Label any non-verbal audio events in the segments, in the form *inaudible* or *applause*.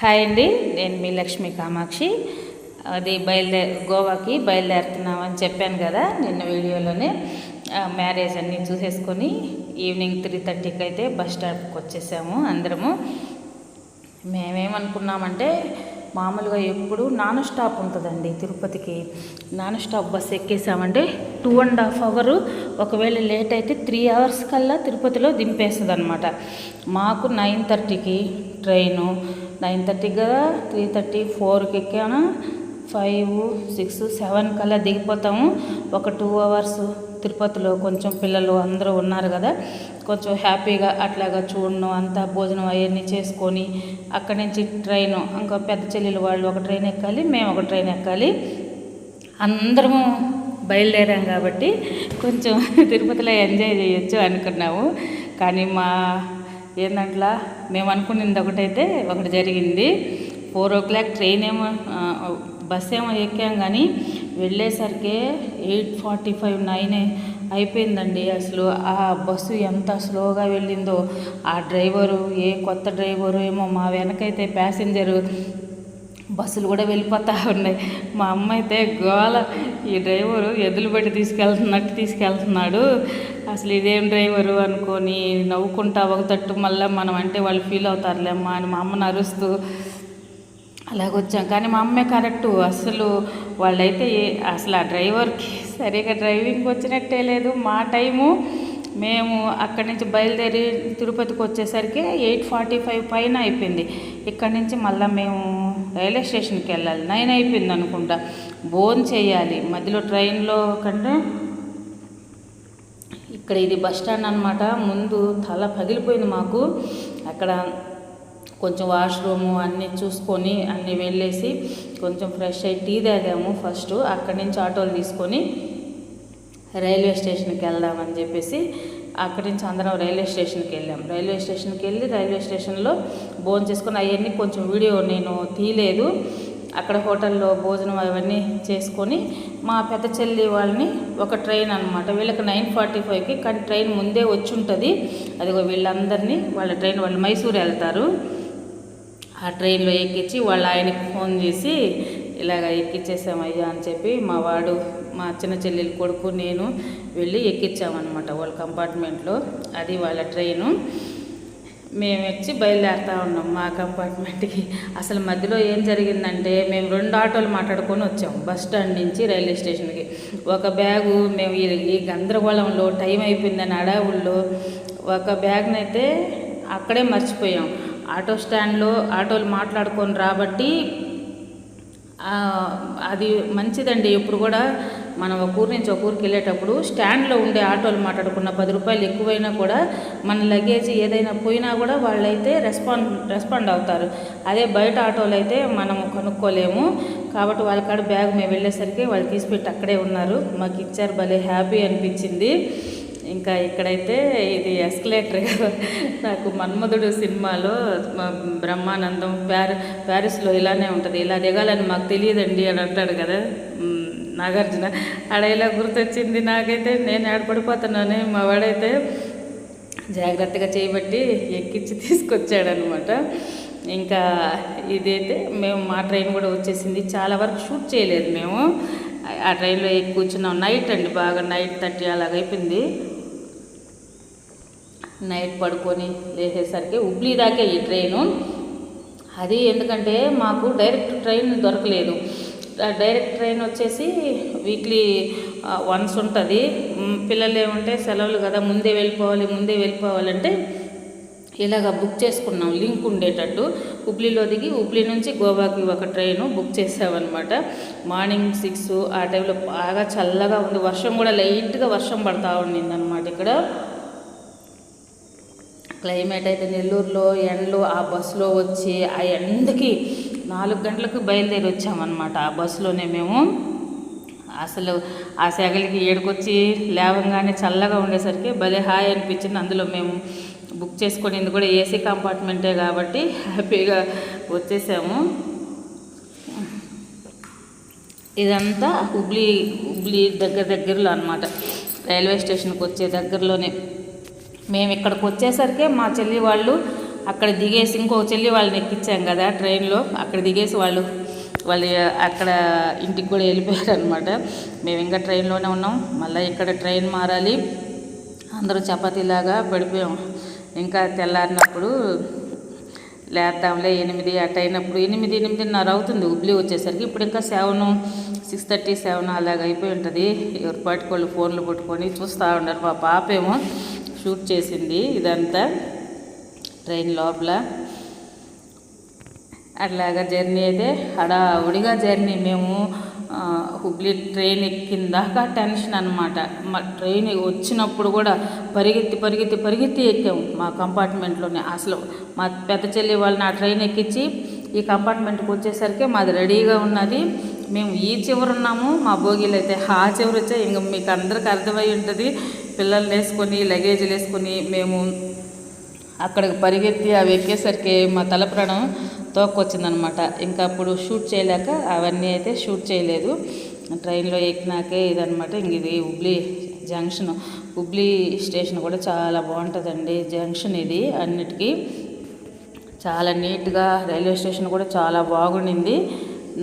Hi అండి నేను మీ లక్ష్మీ కామాక్షి. అది బయలుదే గోవాకి బయలుదేరుతున్నామని చెప్పాను కదా నిన్న వీడియోలోనే. మ్యారేజ్ అన్నీ చూసేసుకొని ఈవినింగ్ త్రీ థర్టీకి అయితే బస్ స్టాప్కి వచ్చేసాము అందరము. మేమేమనుకున్నామంటే మామూలుగా ఎప్పుడు నాన్ స్టాప్ ఉంటుందండి తిరుపతికి. నాన్ స్టాప్ బస్సు ఎక్కేసామంటే టూ అండ్ హాఫ్ అవరు ఒకవేళ లేట్ అయితే త్రీ అవర్స్ కల్లా తిరుపతిలో దింపేస్తుంది అనమాట మాకు నైన్ థర్టీకి ట్రైను నైన్ థర్టీ కదా త్రీ థర్టీ ఫోర్కి ఎక్కాను ఫైవ్ సిక్స్ సెవెన్ కల్లా దిగిపోతాము. ఒక టూ అవర్స్ తిరుపతిలో కొంచెం పిల్లలు అందరూ ఉన్నారు కదా కొంచెం హ్యాపీగా అట్లాగా చూడడం అంతా భోజనం అవన్నీ చేసుకొని అక్కడి నుంచి ట్రైన్ ఇంకా పెద్ద చెల్లెలు వాళ్ళు ఒక ట్రైన్ ఎక్కాలి మేము ఒక ట్రైన్ ఎక్కాలి. అందరము బయలుదేరాం కాబట్టి కొంచెం *laughs* తిరుపతిలో ఎంజాయ్ చేయొచ్చు అనుకున్నాము. కానీ మా ఏందంట్లా మేము అనుకున్నది ఒకటైతే ఒకటి జరిగింది. ఫోర్ ఓ క్లాక్ ట్రైన్ ఏమో బస్ ఏమో ఎక్కాం కానీ వెళ్ళేసరికి ఎయిట్ ఫార్టీ ఫైవ్ నైన్ అయిపోయిందండి అసలు. ఆ బస్సు ఎంత స్లోగా వెళ్ళిందో ఆ డ్రైవరు ఏ కొత్త డ్రైవరు ఏమో మా వెనకైతే ప్యాసింజరు బస్సులు కూడా వెళ్ళిపోతూ ఉన్నాయి. మా అమ్మ అయితే గోల ఈ డ్రైవరు ఎదులు పెట్టి తీసుకెళ్తున్నట్టు తీసుకెళ్తున్నాడు. అసలు ఇదేం డ్రైవరు అనుకొని నవ్వుకుంటా ఒక తట్టు మళ్ళీ మనం అంటే వాళ్ళు ఫీల్ అవుతారులేమ్మా అని మా అమ్మను అరుస్తూ అలాగొచ్చాం. కానీ మా అమ్మే కరెక్టు అసలు వాళ్ళైతే అసలు ఆ డ్రైవర్కి సరిగా డ్రైవింగ్ వచ్చినట్టే లేదు. మా టైము మేము అక్కడి నుంచి బయలుదేరి తిరుపతికి వచ్చేసరికి ఎయిట్ ఫార్టీ ఫైవ్ పైన అయిపోయింది. ఇక్కడి నుంచి మళ్ళీ మేము రైల్వే స్టేషన్కి వెళ్ళాలి. నైన్ అయిపోయింది అనుకుంటా. బోన్ చేయాలి. మధ్యలో ట్రైన్లో కంటే ఇక్కడ ఇది బస్ స్టాండ్ అనమాట ముందు తల పగిలిపోయింది మాకు. అక్కడ కొంచెం వాష్రూము అన్నీ చూసుకొని అన్నీ వెళ్ళేసి కొంచెం ఫ్రెష్ అయ్యి టీ తాగాము ఫస్ట్. అక్కడి నుంచి ఆటోలు తీసుకొని రైల్వే స్టేషన్కి వెళ్దామని చెప్పేసి అక్కడి నుంచి అందరం రైల్వే స్టేషన్కి వెళ్ళాం. రైల్వే స్టేషన్కి వెళ్ళి రైల్వే స్టేషన్లో భోజనం చేసుకుని అవన్నీ కొంచెం వీడియో నేను తీయలేదు. అక్కడ హోటల్లో భోజనం అవన్నీ చేసుకొని మా పెద్ద చెల్లి వాళ్ళని ఒక ట్రైన్ అనమాట వీళ్ళకి నైన్ ఫార్టీ ఫైవ్కి కానీ ట్రైన్ ముందే వచ్చి ఉంటుంది అదిగో వీళ్ళందరినీ వాళ్ళ ట్రైన్ వాళ్ళు మైసూర్ వెళ్తారు. ఆ ట్రైన్లో ఎక్కించి వాళ్ళ ఆయనకి ఫోన్ చేసి ఇలాగ ఎక్కించేసామయ్యా అని చెప్పి మా వాడు మా చిన్న చెల్లెలు కొడుకు నేను వెళ్ళి ఎక్కించామన్నమాట వాళ్ళ కంపార్ట్మెంట్లో. అది వాళ్ళ ట్రైను. మేము వచ్చి బయలుదేరుతా ఉన్నాం మా కంపార్ట్మెంట్కి. అసలు మధ్యలో ఏం జరిగిందంటే మేము రెండు ఆటోలు మాట్లాడుకొని వచ్చాం బస్ స్టాండ్ నుంచి రైల్వే స్టేషన్కి. ఒక బ్యాగు మేము ఈ గందరగోళంలో టైం అయిపోయిందని అడావుల్లో ఒక బ్యాగ్నైతే అక్కడే మర్చిపోయాం. ఆటో స్టాండ్లో ఆటోలు మాట్లాడుకొని రాబట్టి అది మంచిదండి. ఇప్పుడు కూడా మనం ఒక ఊరు నుంచి ఒక ఊరికి వెళ్ళేటప్పుడు స్టాండ్లో ఉండే ఆటోలు మాట్లాడుకున్న పది రూపాయలు ఎక్కువైనా కూడా మన లగేజ్ ఏదైనా పోయినా కూడా వాళ్ళైతే రెస్పాండ్ రెస్పాండ్ అవుతారు. అదే బయట ఆటోలు అయితే మనం కొనుక్కోలేము. కాబట్టి వాళ్ళ కాడ బ్యాగ్ మేము వెళ్ళేసరికి వాళ్ళు తీసిపెట్టి అక్కడే ఉన్నారు. మాకు ఇచ్చారు భలే హ్యాపీ అనిపించింది. ఇంకా ఇక్కడైతే ఇది ఎస్కలేటర్ నాకు మన్మధుడు సినిమాలో బ్రహ్మానందం ప్యారి ప్యారిస్లో ఇలానే ఉంటుంది. ఇలా దిగాలని మాకు తెలియదండి అని అంటాడు కదా నాగార్జున. ఆడ ఇలా గుర్తొచ్చింది. నాకైతే నేను ఆడపడిపోతున్నాను మా వాడైతే జాగ్రత్తగా చేయబట్టి ఎక్కించి తీసుకొచ్చాడనమాట. ఇంకా ఇదైతే మేము మా ట్రైన్ కూడా వచ్చేసింది. చాలా వరకు షూట్ చేయలేదు మేము. ఆ ట్రైన్లో ఎక్కి కూర్చున్నాం. నైట్ అండి బాగా నైట్ థర్టీ అలాగ అయిపోయింది నైట్ పడుకొని లేసేసరికి హుబ్లీ దాకే ఈ ట్రైను. అది ఎందుకంటే మాకు డైరెక్ట్ ట్రైన్ దొరకలేదు. ఆ డైరెక్ట్ ట్రైన్ వచ్చేసి వీక్లీ వన్స్ ఉంటుంది. పిల్లలు ఏమంటే సెలవులు కదా ముందే వెళ్ళిపోవాలి ముందే వెళ్ళిపోవాలంటే ఇలాగ బుక్ చేసుకున్నాం. లింక్ ఉండేటట్టు. హుబ్లీలో దిగి హుబ్లీ నుంచి గోవాకి ఒక ట్రైను బుక్ చేసామన్నమాట. మార్నింగ్ సిక్స్ ఆ టైంలో బాగా చల్లగా ఉంది. వర్షం కూడా లైట్గా వర్షం పడతా ఉండింది అనమాట ఇక్కడ. క్లైమేట్ అయితే నెల్లూరులో ఎండలు ఆ బస్సులో వచ్చి ఆ ఎండకి నాలుగు గంటలకు బయలుదేరి వచ్చామన్నమాట. ఆ బస్సులోనే మేము అసలు ఆ సెగలికి ఏడుకొచ్చి లేవంగానే చల్లగా ఉండేసరికి భలే హాయ్ అనిపించింది. అందులో మేము బుక్ చేసుకునేది కూడా ఏసీ కంపార్ట్మెంటే కాబట్టి హ్యాపీగా వచ్చేసాము. ఇదంతా హుబ్లీ హుబ్లీ దగ్గర దగ్గరలో అనమాట రైల్వే స్టేషన్కి వచ్చే దగ్గరలోనే. మేము ఇక్కడికి వచ్చేసరికి మా చెల్లి వాళ్ళు అక్కడ దిగేసి ఇంకో చెల్లి వాళ్ళని ఎక్కించాం కదా ట్రైన్లో. అక్కడ దిగేసి వాళ్ళు వాళ్ళు అక్కడ ఇంటికి కూడా వెళ్ళిపోయారు అనమాట మేము ఇంకా ట్రైన్లోనే ఉన్నాం. మళ్ళీ ఇక్కడ ట్రైన్ మారాలి. అందరూ చపాతీలాగా పడిపోయాం. ఇంకా తెల్లారినప్పుడు లేద్దాంలే ఎనిమిది అట్ అయినప్పుడు ఎనిమిది ఎనిమిదిన్నర అవుతుంది ఉబ్లీ వచ్చేసరికి. ఇప్పుడు ఇంకా సెవెన్ సిక్స్ థర్టీ సెవెన్ అలాగ అయిపోయి ఉంటుంది. ఎవరిపాటికి వాళ్ళు ఫోన్లు పట్టుకొని చూస్తూ ఉన్నారు మా పాపేమో. షూట్ చేసింది ఇదంతా ట్రైన్ లోపల. అట్లాగా జర్నీ అయితే హడావుడిగా జర్నీ. మేము హుబ్లీ ట్రైన్ ఎక్కిందాక టెన్షన్ అనమాట మా ట్రైన్ వచ్చినప్పుడు కూడా పరిగెత్తి పరిగెత్తి పరిగెత్తి ఎక్కాము మా కంపార్ట్మెంట్లోనే. అసలు మా పెద్ద చెల్లి వాళ్ళని ఆ ట్రైన్ ఎక్కించి ఈ కంపార్ట్మెంట్కి వచ్చేసరికి మాది రెడీగా ఉన్నది. మేము ఈ చివరు ఉన్నాము మా భోగిలు అయితే ఆ చివరి వచ్చాయి. ఇంక మీకు అందరికి అర్థమై ఉంటుంది. పిల్లల్ని వేసుకొని లగేజీలు వేసుకొని మేము అక్కడికి పరిగెత్తి అవి ఎక్కేసరికి మా తల ప్రాణం తోక్కొచ్చిందనమాట. ఇంకా అప్పుడు షూట్ చేయలేక అవన్నీ అయితే షూట్ చేయలేదు. ట్రైన్లో ఎక్కినాకే ఇదనమాట. ఇంక ఇది హుబ్లీ జంక్షన్. హుబ్లీ స్టేషన్ కూడా చాలా బాగుంటుందండి. జంక్షన్ ఇది అన్నిటికీ. చాలా నీట్గా రైల్వే స్టేషన్ కూడా చాలా బాగుండింది.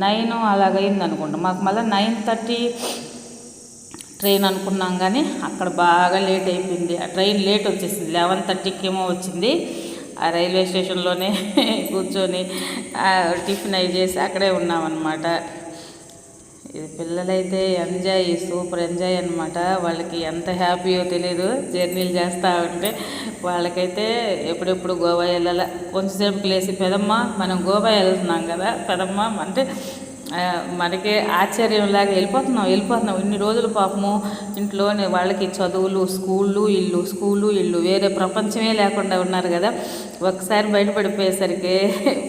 నైన్ అలాగైంది అనుకుంటా మాకు మళ్ళీ నైన్ థర్టీ ట్రైన్ అనుకున్నాం కానీ అక్కడ బాగా లేట్ అయిపోయింది. ఆ ట్రైన్ లేట్ వచ్చేసింది. లెవెన్ థర్టీకి ఏమో వచ్చింది. ఆ రైల్వే స్టేషన్లోనే *laughs* కూర్చొని టిఫిన్ అయి చేసి అక్కడే ఉన్నామన్నమాట. ఇది పిల్లలైతే ఎంజాయ్ సూపర్ ఎంజాయ్ అనమాట వాళ్ళకి ఎంత హ్యాపీయో తెలియదు జర్నీలు చేస్తూ ఉంటే వాళ్ళకైతే ఎప్పుడెప్పుడు గోవా వెళ్ళాల. కొంచెంసేపు లేసి పెదమ్మ మనం గోవా వెళ్తున్నాం కదా పెదమ్మ అంటే మనకి ఆశ్చర్యంలాగా వెళ్ళిపోతున్నాం వెళ్ళిపోతున్నాం. ఇన్ని రోజులు పాపము ఇంట్లోనే వాళ్ళకి చదువులు స్కూళ్ళు ఇల్లు స్కూలు ఇల్లు వేరే ప్రపంచమే లేకుండా ఉన్నారు కదా. ఒకసారి బయటపడిపోయేసరికి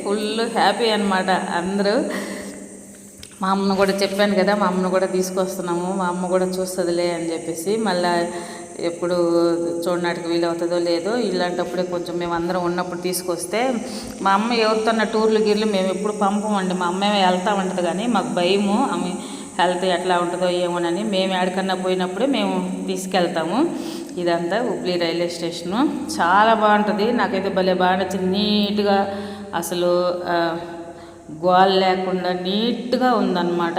ఫుల్ హ్యాపీ అనమాట అందరూ. మా అమ్మను కూడా చెప్పాను కదా మా అమ్మను కూడా తీసుకొస్తున్నాము మా అమ్మ కూడా చూస్తుందిలే అని చెప్పేసి మళ్ళీ ఎప్పుడు చూడడానికి వీలవుతుందో లేదో ఇలాంటప్పుడే కొంచెం మేము అందరం ఉన్నప్పుడు తీసుకొస్తే మా అమ్మ ఎవరితోన్న టూర్లు గిర్లు మేము ఎప్పుడు పంపమండి. మా అమ్మే వెళ్తా ఉంటుంది కానీ మాకు భయము. ఆమె హెల్త్ ఎట్లా ఉంటుందో ఏమోనని మేము ఎక్కడికన్నా పోయినప్పుడే మేము తీసుకెళ్తాము. ఇదంతా హుబ్లీ రైల్వే స్టేషను. చాలా బాగుంటుంది. నాకైతే భలే బాగా నచ్చింది. నీట్గా అసలు గోల్ లేకుండా నీట్గా ఉందన్నమాట.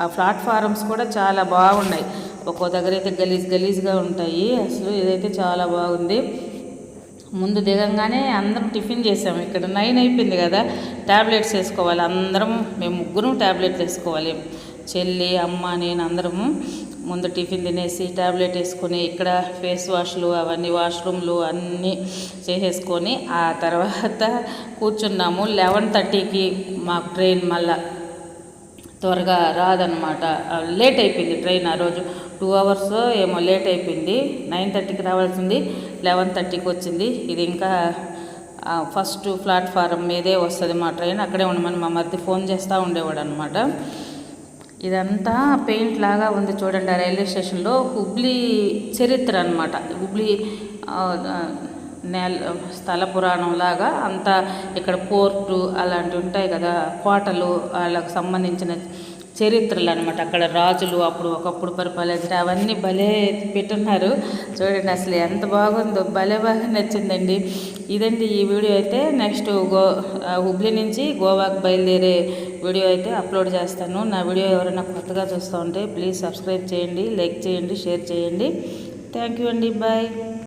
ఆ ప్లాట్ఫారమ్స్ కూడా చాలా బాగున్నాయి. ఒక్కో దగ్గర అయితే గలీజ్ గలీజ్గా ఉంటాయి. అసలు ఇదైతే చాలా బాగుంది. ముందు దిగంగానే అందరం టిఫిన్ చేసాము. ఇక్కడ నైన్ అయిపోయింది కదా. ట్యాబ్లెట్స్ వేసుకోవాలి. అందరం మేము ముగ్గురు ట్యాబ్లెట్స్ వేసుకోవాలి. చెల్లి అమ్మ నేను అందరము ముందు టిఫిన్ తినేసి ట్యాబ్లెట్ వేసుకొని ఇక్కడ ఫేస్ వాష్లు అవన్నీ వాష్రూమ్లు అన్నీ చేసేసుకొని ఆ తర్వాత కూర్చున్నాము. లెవెన్ థర్టీకి మాకు ట్రైన్ మళ్ళా త్వరగా రాదనమాట లేట్ అయిపోయింది ట్రైన్ ఆ రోజు. టూ అవర్స్ ఏమో లేట్ అయిపోయింది. నైన్ థర్టీకి రావాల్సింది. లెవెన్ థర్టీకి వచ్చింది. ఇది ఇంకా ఫస్ట్ ప్లాట్ఫారం మీదే వస్తుంది మా ట్రైన్. అక్కడే ఉండమని మా మధ్య ఫోన్ చేస్తూ ఉండేవాడు అనమాట ఇదంతా పెయింట్ లాగా ఉంది చూడండి ఆ రైల్వే స్టేషన్లో. హుబ్లీ చరిత్ర అనమాట హుబ్లీ నేల స్థల పురాణం లాగా అంతా ఇక్కడ పోర్టు అలాంటివి ఉంటాయి కదా కోటలు వాళ్ళకు సంబంధించిన చరిత్రలు అనమాట అక్కడ రాజులు అప్పుడు ఒకప్పుడు పరిపాలించిన అవన్నీ భలే పెట్టున్నారు చూడండి అసలు ఎంత బాగుందో భలే బాగా నచ్చిందండి. ఇదండి ఈ వీడియో అయితే. నెక్స్ట్ గో హుబ్లీ నుంచి గోవాకు బయలుదేరే వీడియో అయితే అప్లోడ్ చేస్తాను. నా వీడియో ఎవరైనా కొత్తగా చూస్తూ ఉంటే ప్లీజ్ సబ్స్క్రైబ్ చేయండి లైక్ చేయండి షేర్ చేయండి. థ్యాంక్ యూ అండి. బాయ్.